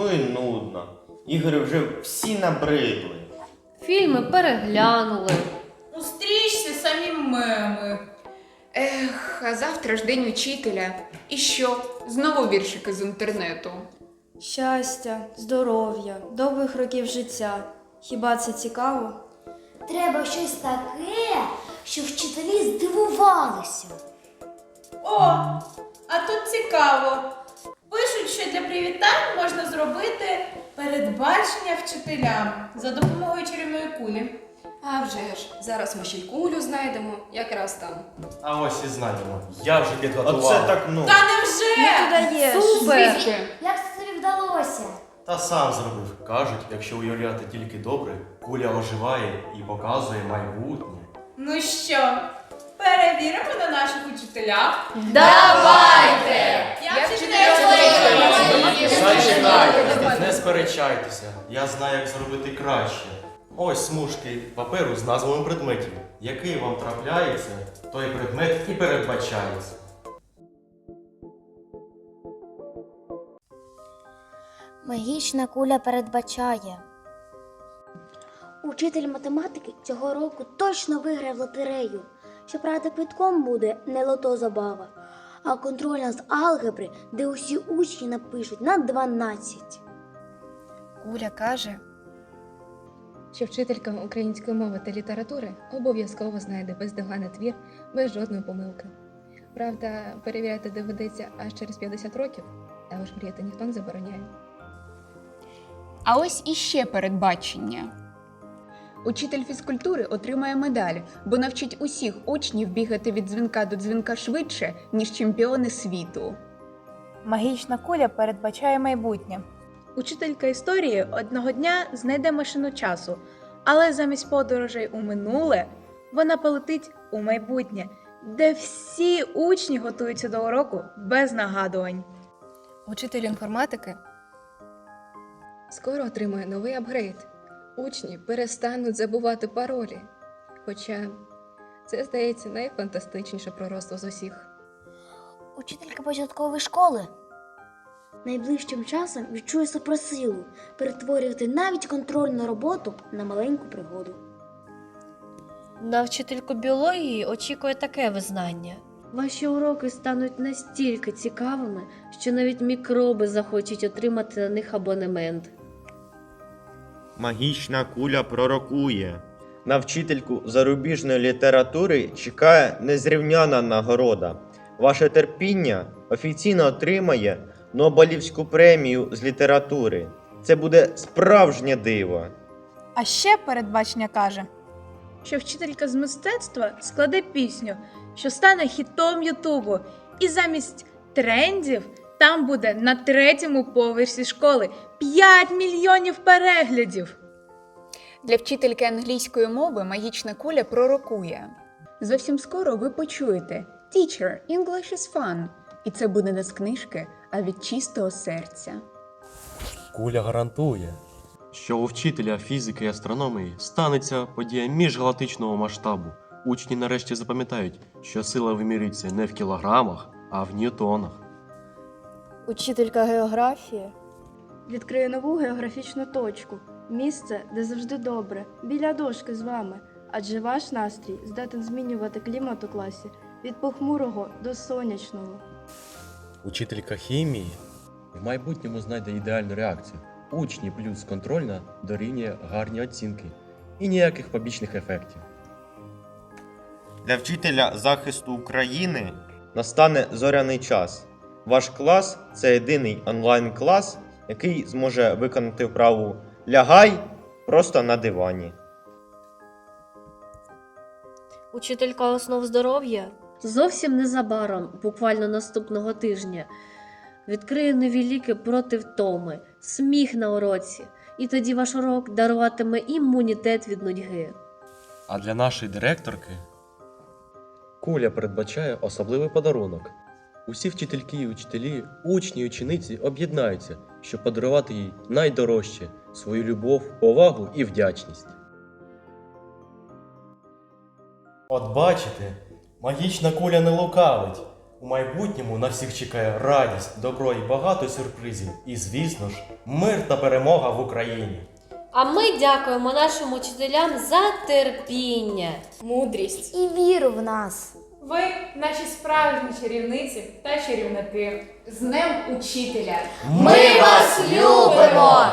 Ну і нудно. Ігри вже всі набридли. Фільми переглянули. У стрічці самі меми. Ех, а завтра ж день учителя. І що? Знову віршики з інтернету. Щастя, здоров'я, довгих років життя. Хіба це цікаво? Треба щось таке, щоб вчителі здивувалися. О, а тут цікаво. Привітань можна зробити передбачення вчителям за допомогою чарівної кулі. А вже ж, зараз ми ще й кулю знайдемо, якраз там. А ось і знайдемо. Я вже підготував. Оце так ну. Та невже? Ти даєш. Супер! Звідки? Як це тобі вдалося? Та сам зробив. Кажуть, якщо уявляти тільки добре, куля оживає і показує майбутнє. Ну що, перевіримо на наших учителях. Давайте! Я вчителя Зачекайте, не сперечайтеся. Я знаю, як зробити краще. Ось смужки паперу з назвами предметів. Який вам трапляється, той предмет і передбачається. Магічна куля передбачає. Учитель математики цього року точно виграє в лотерею. Щоправда, квитком буде не лото забава, а контрольна з алгебри, де усі учні напишуть на 12. Куля каже, що вчителька української мови та літератури обов'язково знайде бездоганний твір без жодної помилки. Правда, перевіряти доведеться аж через 50 років, але ж мріяти ніхто не забороняє. А ось іще передбачення. Учитель фізкультури отримає медаль, бо навчить усіх учнів бігати від дзвінка до дзвінка швидше, ніж чемпіони світу. Магічна куля передбачає майбутнє. Учителька історії одного дня знайде машину часу, але замість подорожей у минуле вона полетить у майбутнє, де всі учні готуються до уроку без нагадувань. Учитель інформатики Скоро отримає новий апгрейд. Учні перестануть забувати паролі. Хоча це здається найфантастичніше пророцтво з усіх. Учителька початкової школи. Найближчим часом відчує супросилу перетворювати навіть контрольну роботу на маленьку пригоду. На вчительку біології очікує таке визнання. Ваші уроки стануть настільки цікавими, що навіть мікроби захочуть отримати на них абонемент. Магічна куля пророкує. На вчительку зарубіжної літератури чекає незрівняна нагорода. Ваше терпіння офіційно отримає Нобелівську премію з літератури. Це буде справжнє диво. А ще передбачення каже: Що вчителька з мистецтва складе пісню, що стане хітом Ютубу, і замість трендів там буде на третьому поверсі школи 5 мільйонів переглядів. Для вчительки англійської мови магічна куля пророкує. Зовсім скоро ви почуєте Teacher, English is fun. І це буде не з книжки, а від чистого серця. Куля гарантує, що у вчителя фізики і астрономії станеться подія міжгалактичного масштабу. Учні нарешті запам'ятають, що сила вимірюється не в кілограмах, а в ньютонах. Учителька географії. Відкриє нову географічну точку. Місце, де завжди добре, біля дошки з вами. Адже ваш настрій здатен змінювати клімат у класі від похмурого до сонячного. Учителька хімії в майбутньому знайде ідеальну реакцію. Учні плюс контрольна дорівнює гарні оцінки і ніяких побічних ефектів. Для вчителя захисту України настане зоряний час. Ваш клас це єдиний онлайн-клас, який зможе виконати вправу лягай просто на дивані. Учителька основ здоров'я. Зовсім незабаром, буквально наступного тижня, відкриє нові ліки проти втоми, сміх на уроці, і тоді ваш урок даруватиме імунітет від нудьги. А для нашої директорки куля передбачає особливий подарунок. Усі вчительки і учителі, учні і учениці об'єднаються, щоб подарувати їй найдорожче свою любов, повагу і вдячність. От бачите, магічна куля не лукавить. У майбутньому на всіх чекає радість, добро і багато сюрпризів. І, звісно ж, мир та перемога в Україні. А ми дякуємо нашим учителям за терпіння. Мудрість. І віру в нас. Ви наші справжні чарівниці та чарівники. З Днем Учителя! Ми вас любимо!